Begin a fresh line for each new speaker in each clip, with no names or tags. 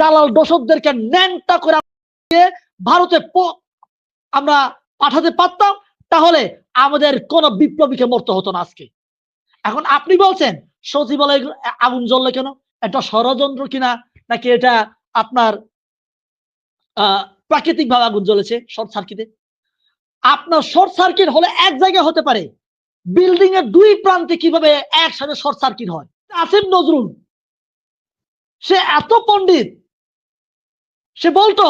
দালাল দোষকদেরকে ন্যাংটা করে ভারতে আমরা পাঠাতে পারতাম, তাহলে আমাদের কোন বিপ্লবীকে মরতে হতো না আজকে। এখন আপনি বলছেন, সচিবালয় আগুন জ্বললে কেন? এটা ষড়যন্ত্র কিনা? নাকি এটা আপনার প্রাকৃতিক ভাবে আগুন জ্বলেছে শর্ট সার্কিটে? আপনার শর্ট সার্কিট হলে এক জায়গায় হতে পারে। বিল্ডিং এর দুই প্রান্তে কীভাবে একসাথে শর্ট সার্কিট হয়? আসিফ নজরুল, সে এত পণ্ডিত সে বলতো,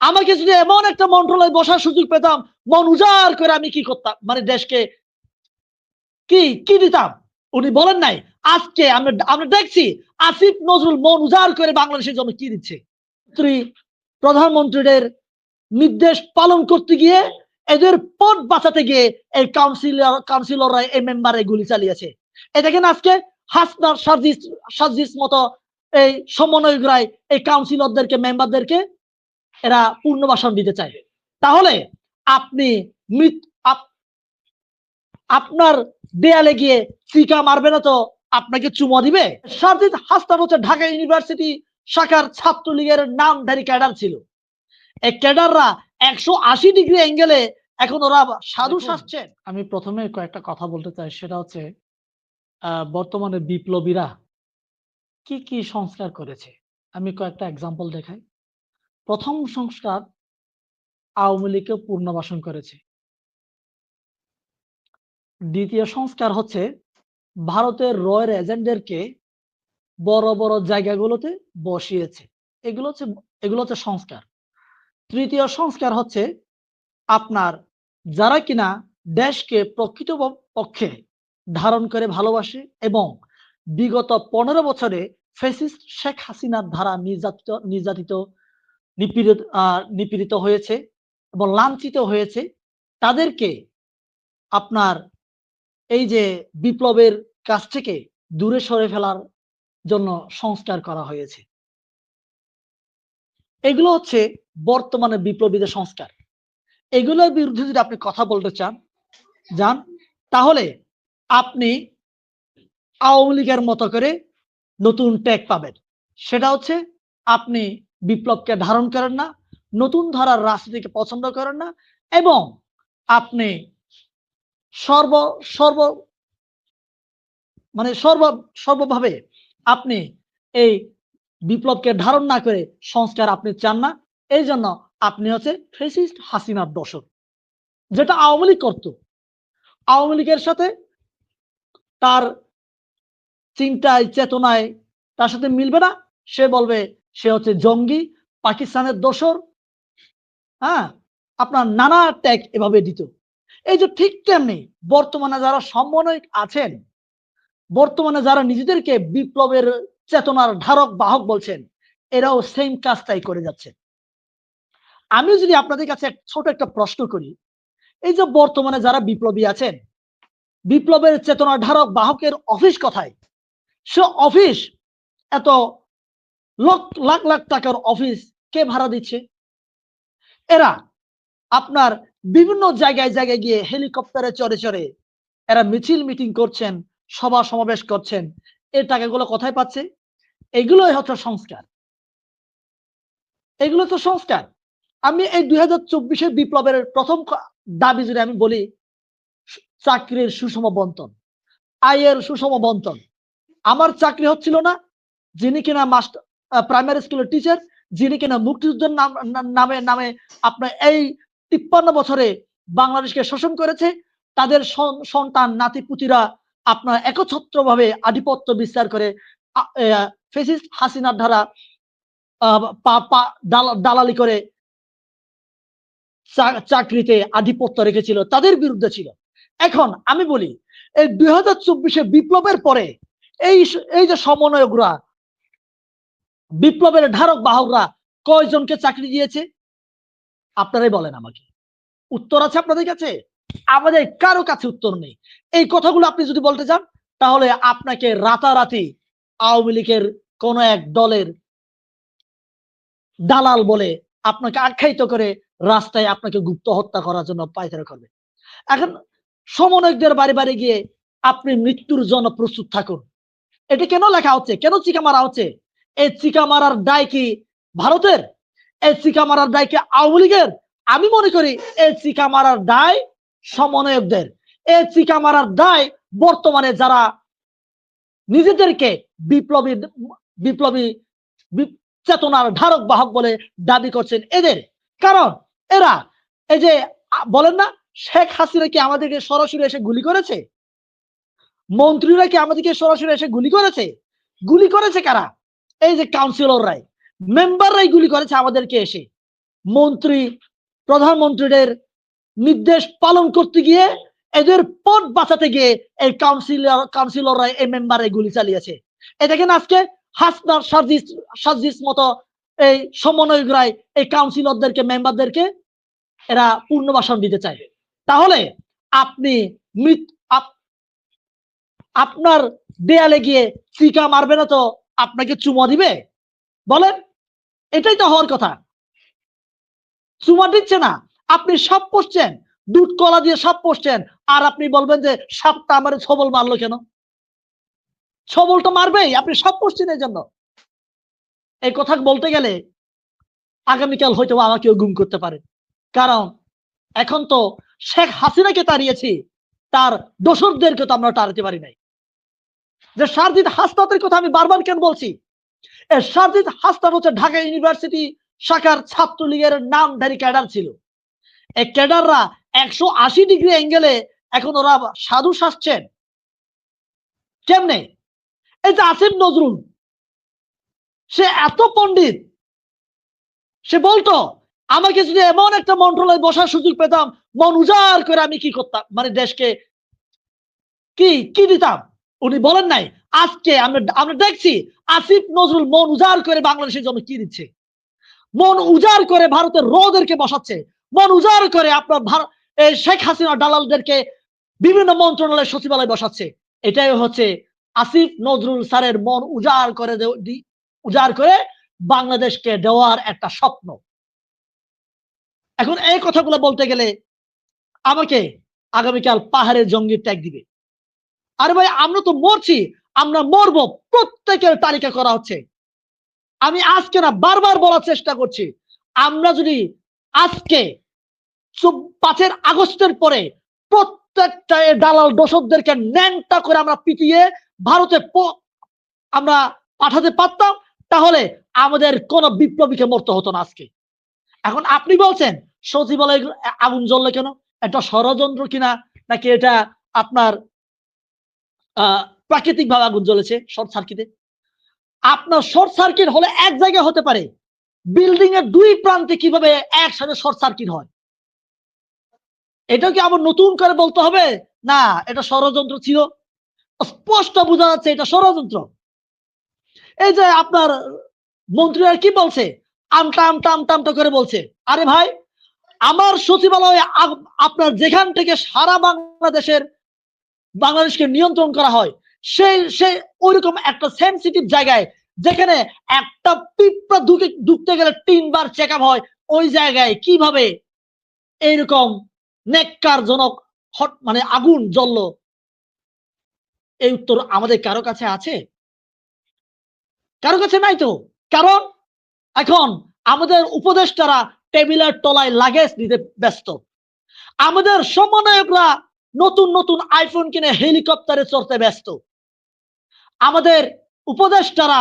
আমাকে যদি এমন একটা মন্ত্রণালয় বসার সুযোগ পেতাম, মন উজাড় করে আমি কি করতাম? মানে দেশকে কি কি দিতাম? উনি বলেন নাই, আজকে আমরা আমরা দেখছি আসিফ নজরুল মন উজাড় করে বাংলাদেশের জন্য কি দিচ্ছে? প্রধানমন্ত্রীদের নির্দেশ পালন করতে গিয়ে এদের পদ বাঁচাতে গিয়ে এই কাউন্সিলর, কাউন্সিলররা এই মেম্বারে গুলি চালিয়েছে। এই দেখেন আজকে হাসনার সার্জিস সার্জিস মতো এই সমন্বয়করাই এই কাউন্সিলরদেরকে, মেম্বারদেরকে এরা পূর্ণবাসন দিতে চায়। তাহলে আপনি আপনার দেয়ালে গিয়ে চিকা মারবে না তো আপনাকে চুমা দিবে? সার্জিদ হাসনান হচ্ছে ঢাকা ইউনিভার্সিটি শাখার ছাত্রলীগের নামধারী ক্যাডার ছিল। এই ক্যাডাররা একশো আশি ডিগ্রি অ্যাঙ্গেলে এখন ওরা সাধু শাসছেন আমি প্রথমে কয়েকটা কথা বলতে চাই সেটা হচ্ছে আহ, বর্তমানে বিপ্লবীরা কি কি সংস্কার করেছে? আমি কয়েকটা এক্সাম্পল দেখাই। প্রথম সংস্কার আওয়ামী লীগকে পুনর্বাসন করেছে। দ্বিতীয় সংস্কার হচ্ছে ভারতের রয়ের এজেন্টদেরকে বড় বড় জায়গাগুলোতে বসিয়েছে। এগুলো হচ্ছে এগুলো হচ্ছে সংস্কার। তৃতীয় সংস্কার হচ্ছে আপনার যারা কিনা দেশকে প্রকৃত পক্ষে ধারণ করে ভালোবাসে এবং বিগত পনেরো বছরে ফেসিস্ট শেখ হাসিনার দ্বারা নির্যাতিত নির্যাতিত নিপীড়িত নিপীড়িত হয়েছে এবং লাঞ্ছিত হয়েছে, তাদেরকে আপনার এই যে বিপ্লবের কাছ থেকে দূরে সরে ফেলার জন্য সংস্কার করা হয়েছে। এগুলো হচ্ছে বর্তমানে বিপ্লবীদের সংস্কার। এগুলোর বিরুদ্ধে যদি আপনি কথা বলতে চান, যান, তাহলে আপনি আওয়ামী লীগের মতো করে নতুন ট্যাগ পাবেন। সেটা হচ্ছে আপনি বিপ্লবকে ধারণ করেন না, নতুন ধারার রাজনীতিকে পছন্দ করেন না এবং আপনি সর্ব সর্ব মানে সর্ব, সর্বভাবে আপনি এই বিপ্লবকে ধারণ না করে সংস্কার আপনি চান না, এই জন্য আপনি হচ্ছে ফেসিস্ট হাসিনার দর্শক, যেটা আওয়ামী লীগ করতো। আওয়ামী লীগের সাথে তার চিন্তায়, চেতনায় তার সাথে মিলবে না, সে বলবে সে হচ্ছে জঙ্গি, পাকিস্তানের দোসর হ্যাঁ? আপনার নানা ট্যাগ এভাবে দিত। এই যে ঠিক তেমনি বর্তমানে যারা সমন্বয়ক আছেন, বর্তমানে যারা নিজেদেরকে বিপ্লবের চেতনার ধারক, বাহক বলছেন, এরাও সেম কাজটাই করে যাচ্ছে। আমি যদি আপনাদের কাছে ছোট একটা প্রশ্ন করি, এই যে বর্তমানে যারা বিপ্লবী আছেন, বিপ্লবের চেতনার ধারক, বাহকের অফিস কথায়? সে অফিস এত লাখ লাখ টাকার অফিস কে ভাড়া দিচ্ছে? এরা আপনার বিভিন্ন জায়গায় জায়গায় গিয়ে হেলিকপ্টারে চড়ে চড়ে এরা মিছিল মিটিং করছেন, সভা সমাবেশ করছেন। এই টাকাগুলো কোথায় পাচ্ছে? এগুলোই হচ্ছে সংস্কার। এগুলো তো সংস্কার। আমি এই দুই হাজার চব্বিশের বিপ্লবের প্রথম দাবি যদি আমি বলি, চাকরির সুষম বন্টন, আয়ের সুষম বন্টন, আমার চাকরি হচ্ছিল না, যিনি কিনা মাস্টার প্রাইমারি স্কুলের টিচার যিনি কিনা মুক্তিযুদ্ধের নাম, নামে নামে আপনার এই তিপ্পান্ন বছরে বাংলাদেশকে শোষণ করেছে, তাদের সন- সন্তান নাতিপুতিরা আপনার একছত্র ভাবে আধিপত্য বিস্তার করে হাসিনার ধারা দালালি করে চাকরিতে আধিপত্য রেখেছিল, তাদের বিরুদ্ধে ছিল। এখন আমি বলি, এই দুই হাজার চব্বিশে বিপ্লবের পরে এই এই যে সমন্বয়করা বিপ্লবের ধারক বাহকরা কয়জনকে চাকরি দিয়েছে? আপনারাই বলেন আমাকে। উত্তর আছে আপনাদের কাছে? আমাদের কারও কাছে উত্তর নেই। এই কথাগুলো আপনি যদি বলতে চান, তাহলে আপনাকে রাতারাতি আওয়ামী লীগের কোন এক দলের দালাল বলে আপনাকে আখ্যায়িত করে রাস্তায় আপনাকে গুপ্ত হত্যা করার জন্য পায়তারা করবে। এখন সমন্বয়কদের বাড়ি বাড়ি গিয়ে আপনি মৃত্যুর জন্য প্রস্তুত থাকুন। এটা কেন লেখা হচ্ছে? কেন চিকা মারা হচ্ছে? এই চিকা মারার দায় কি ভারতের? এই চিকা মারার দায় কি আওয়ামী লীগের? আমি মনে করি এই চিকা মারার দায় সমন্বয়কদের। এই চিকা মারার দায় বর্তমানে যারা নিজেদেরকে বিপ্লবী বিপ্লবী চেতনার ধারক বাহক বলে দাবি করছেন এদের। কারণ এরা, এই যে বলেন না, শেখ হাসিনা কি আমাদেরকে সরাসরি এসে গুলি করেছে? মন্ত্রীরা কি আমাদেরকে সরাসরি এসে গুলি করেছে? গুলি করেছে কারা? এই যে কাউন্সিলররাই মেম্বাররাই গুলি করেছে আমাদেরকে এসে। মন্ত্রী, প্রধানমন্ত্রীদের নির্দেশ পালন করতে গিয়ে এদের পদ বাঁচাতে গিয়ে এই কাউন্সিলর কাউন্সিলররা এই মেম্বারে গুলি চালিয়েছে। এ দেখেন আজকে হাসনার সার্জিস সার্জিস মতো এই সমন্বয়করাই এই কাউন্সিলরদেরকে মেম্বারদেরকে এরা পূর্ণবাসন দিতে চায়। তাহলে আপনি আপনার দেয়ালে গিয়ে চিকা মারবে না তো আপনাকে চুমা দিবে? বলেন, এটাই তো হওয়ার কথা। চুমা দিচ্ছে না, আপনি সাপ পড়ছেন দুধ কলা দিয়ে সাপ পড়ছেন আর আপনি বলবেন যে সাপটা আমার ছবল মারলো কেন? ছবল তো মারবেই, আপনি সাপ পড়ছেন এই জন্য। এই কথা বলতে গেলে আগামীকাল হয়তো আমাকেও গুম করতে পারে। কারণ এখন তো শেখ হাসিনাকে তাড়িয়েছি, তার দোসরদেরকে তো আমরা তাড়াতে পারি নাই। যে সারজিৎ হাসনাতের কথা আমি বারবার কেন বলছি? এই সারজিৎ হাসনাত হচ্ছে ঢাকা ইউনিভার্সিটি শাখার ছাত্রলীগের নামধারী ক্যাডার ছিল। এই ক্যাডাররা একশো আশি ডিগ্রি অ্যাঙ্গেলে এখন ওরা সাধু শাসছেন। কেমনে? এই যে আসিফ নজরুল, সে এত পণ্ডিত, সে বলতো, আমাকে যদি এমন একটা মন্ত্রণালয়ে বসার সুযোগ পেতাম, মন উজাড় করে আমি কি করতাম? মানে দেশকে কি কি দিতাম? উনি বলেন নাই, আজকে আমরা আমরা দেখছি আসিফ নজরুল মন উজাড় করে বাংলাদেশের জন্য কি দিচ্ছে? মন উজাড় করে ভারতের রোদেরকে বসাচ্ছে। মন উজাড় করে আপনার শেখ হাসিনা দালালদেরকে বিভিন্ন মন্ত্রণালয় সচিবালয় বসাচ্ছে। এটাই হচ্ছে আসিফ নজরুল স্যারের মন উজাড় করে উজাড় করে বাংলাদেশকে দেওয়ার একটা স্বপ্ন। এখন এই কথাগুলো বলতে গেলে আমাকে আগামীকাল পাহাড়ের জঙ্গির ট্যাগ দিবে। আরে ভাই, আমরা তো মরছি। আমরা মরবো। প্রত্যেকের তালিকা করা হচ্ছে। আমি আজকে না বারবার বলার চেষ্টা করছি। আমরা যদি আজকে পাঁচের আগস্টের পরে প্রত্যেকটা দালাল দোষকদেরকে ন্যাংটা করে আমরা পিটিয়ে ভারতে আমরা পাঠাতে পারতাম, তাহলে আমাদের কোন বিপ্লবীকে মরতে হতো না আজকে। এখন আপনি বলছেন, সচিবালয় আগুন জ্বললে কেন? এটা ষড়যন্ত্র কিনা? নাকি এটা আপনার আহ, প্রাকৃতিক ভাবে আগুন জ্বলেছে শর্ট সার্কিটে আপনার শর্ট সার্কিট হলে এক জায়গায় হতে পারে। বিল্ডিং এর দুই প্রান্তে কীভাবে একসাথে শর্ট সার্কিট হয়? এটা কি আবার নতুন করে বলতে হবে? না, এটা ষড়যন্ত্র ছিল। স্পষ্ট বোঝা যাচ্ছে এটা ষড়যন্ত্র। এই যে আপনার মন্ত্রীরা কি বলছে? আমটা আমটা আমটা আমটা করে বলছে। আরে ভাই, আমার সচিবালয়ে আপ- আপনার যেখান থেকে সারা বাংলাদেশের বাংলাদেশকে নিয়ন্ত্রণ করা হয়। সেই সেই ওইরকম একটা সেন্সিটিভ জায়গায় যেখানে একটা পিঁপড়া ঢুকে, ঢুকতে গেলে তিনবার চেক আপ হয়, ওই জায়গায় কীভাবে এইরকম নেককারজনক হট মানে আগুন জ্বললো? এই উত্তর আমাদের কারও কাছে আছে? কারও কাছে নাই তো? কারণ এখন আমাদের উপদেষ্টারা টেবিলের তলায় লাগেজ নিতে ব্যস্ত। আমাদের সমন্বয়করা নতুন নতুন আইফোন কিনে হেলিকপ্টারে চড়তে ব্যস্ত। আমাদের উপদেষ্টারা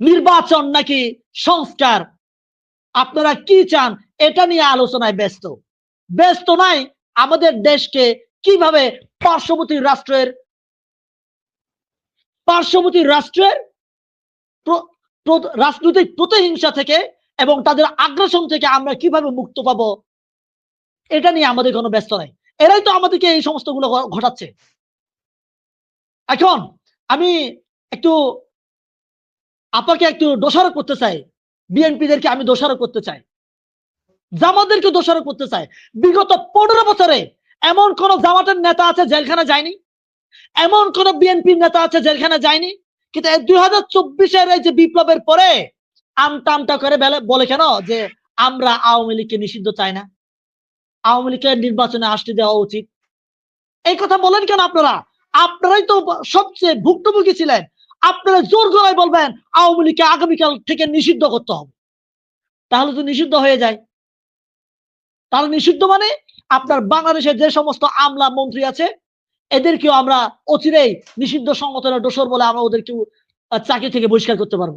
নির্বাচন নাকি সংস্কার? আপনারা কি চান? এটা নিয়ে আলোচনায় ব্যস্ত। ব্যস্ত নাই, আমাদের দেশকে কীভাবে পার্শ্ববর্তী রাষ্ট্রের পার্শ্ববর্তী রাষ্ট্রের রাজনৈতিক প্রতিহিংসা থেকে এবং তাদের আগ্রাসন থেকে আমরা কীভাবে মুক্ত পাবো, এটা নিয়ে আমাদের কোনো ব্যস্ত নাই। এরাই তো আমাদেরকে এই সমস্তগুলো ঘটাচ্ছে। এখন আমি একটু আপাকে একটু দোষারোপ করতে চাই। বিএনপিদেরকে আমি দোষারোপ করতে চাই। জামাতদেরকে দোষারোপ করতে চাই। বিগত পনেরো বছরে এমন কোন জামাতের নেতা আছে জেলখানা যায়নি? এমন কোন বিএনপির নেতা আছে জেলখানা যায়নি? কিন্তু দুই হাজার চব্বিশের এই যে বিপ্লবের পরে আমটা আমটা করে বেলে- বলে কেন যে আমরা আওয়ামী লীগকে নিষিদ্ধ চাই না? আওয়ামী লীগের নির্বাচনে আসতে দেওয়া উচিত। এই কথা বলেন কেন আপনারা? আপনারাই তো সবচেয়ে ভুক্তভোগী ছিলেন। আপনারা জোর গলায় বলবেন, আওয়ামী লীগকে আগামীকাল থেকে নিষিদ্ধ করতে হবে। তাহলে তো নিষিদ্ধ হয়ে যায়। তাহলে নিষিদ্ধ মানে আপনার বাংলাদেশের যে সমস্ত আমলা মন্ত্রী আছে, এদেরকেও আমরা অচিরেই নিষিদ্ধ সংগঠনের দোষর বলে আমরা ওদেরকেও চাকরি থেকে বহিষ্কার করতে পারব।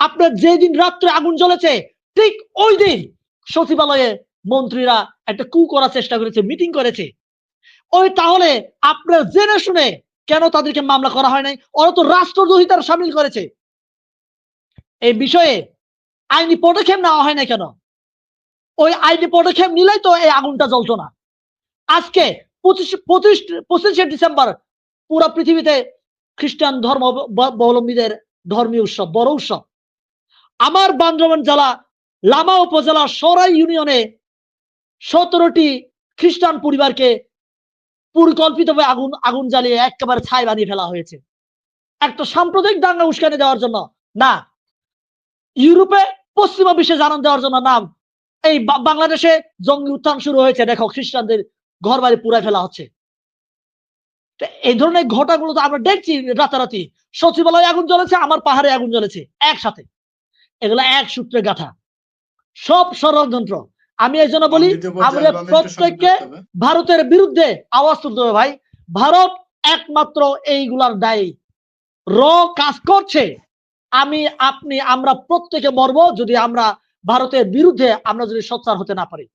আপনার যেদিন রাত্রে আগুন জ্বলেছে, ঠিক ওই দিন সচিবালয়ে মন্ত্রীরা একটা কু করার চেষ্টা করেছে মিটিং করেছে। ওই তাহলে আপনার জেনে শুনে কেন তাদেরকে মামলা করা হয় নাই? ওরা তো রাষ্ট্রদ্রোহিতার সামিল করেছে। এই বিষয়ে আইনি পদক্ষেপ নেওয়া হয় না কেন? ওই আইনি পদক্ষেপ নিলেই তো এই আগুনটা জ্বলতো না। আজকে পঁচিশ পঁচিশ, পঁচিশে ডিসেম্বর পুরো পৃথিবীতে খ্রিস্টান ধর্ম অবলম্বীদের ধর্মীয় উৎসব, বড় উৎসব। আমার বান্দরবান জেলা, লামা উপজেলা সরাই ইউনিয়নে সতেরোটি খ্রিস্টান পরিবারকে পরিকল্পিতভাবে আগুন আগুন জ্বালিয়ে একেবারে ছাই বানিয়ে ফেলা হয়েছে। একটা সাম্প্রদায়িক দাঙ্গা উস্কানি দেওয়ার জন্য না, ইউরোপে পশ্চিমা বিশ্বে জানান দেওয়ার জন্য না, এই বাংলাদেশে জঙ্গি উত্থান শুরু হয়েছে, দেখো খ্রিস্টানদের ঘর বাড়ি পুরাই ফেলা হচ্ছে। এই ধরনের ঘটনাগুলো তো আমরা দেখছি রাতারাতি। সচিবালয়ে আগুন জ্বলেছে, আমার পাহাড়ে আগুন জ্বলেছে, একসাথে। এগুলো এক সূত্রে গাথা। সব ষড়যন্ত্র। আমি এই জন্য বলি আমাদের প্রত্যেককে ভারতের বিরুদ্ধে আওয়াজ তুলতে হবে ভাই। ভারত একমাত্র এইগুলার দায়ী। র কাজ করছে আমি আপনি আমরা প্রত্যেকে মরবো যদি আমরা ভারতের বিরুদ্ধে আমরা যদি সোচ্চার হতে না পারি।